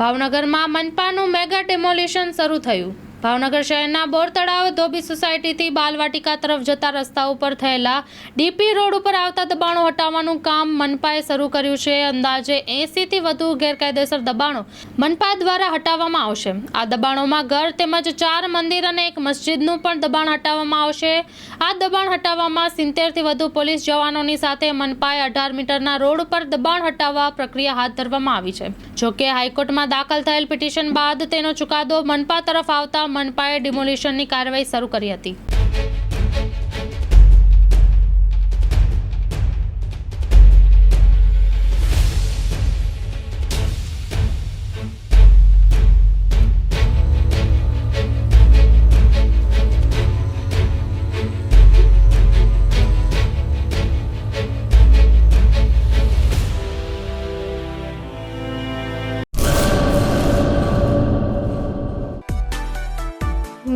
ભાવનગરમાં મનપાનું mega demolition શરૂ થયું. ભાવનગર શહેરના બોર તળાવ ધોબી સોસાયટીથી બાલવાટિકા તરફ જતા રસ્તા ઉપર થયેલા ડીપી રોડ ઉપર આવતા દબાણો હટાવવાનું કામ મનપાએ શરૂ કર્યું છે. અંદાજે એંસીથી વધુ ગેરકાયદેસર દબાણો મનપા દ્વારા હટાવવામાં આવશે. આ દબાણોમાં ઘર તેમજ ચાર મંદિર અને એક મસ્જિદનું પણ દબાણ હટાવવામાં આવશે. આ દબાણ હટાવવામાં સિત્તેરથી વધુ પોલીસ જવાનોની સાથે મનપાએ અઢાર મીટરના રોડ ઉપર દબાણ હટાવવા પ્રક્રિયા હાથ ધરવામાં આવી છે. જોકે હાઈકોર્ટમાં દાખલ થયેલ પિટિશન બાદ તેનો ચુકાદો મનપા તરફ આવતા મનપાએ ડિમોલિશનની કાર્યવાહી શરૂ કરી હતી.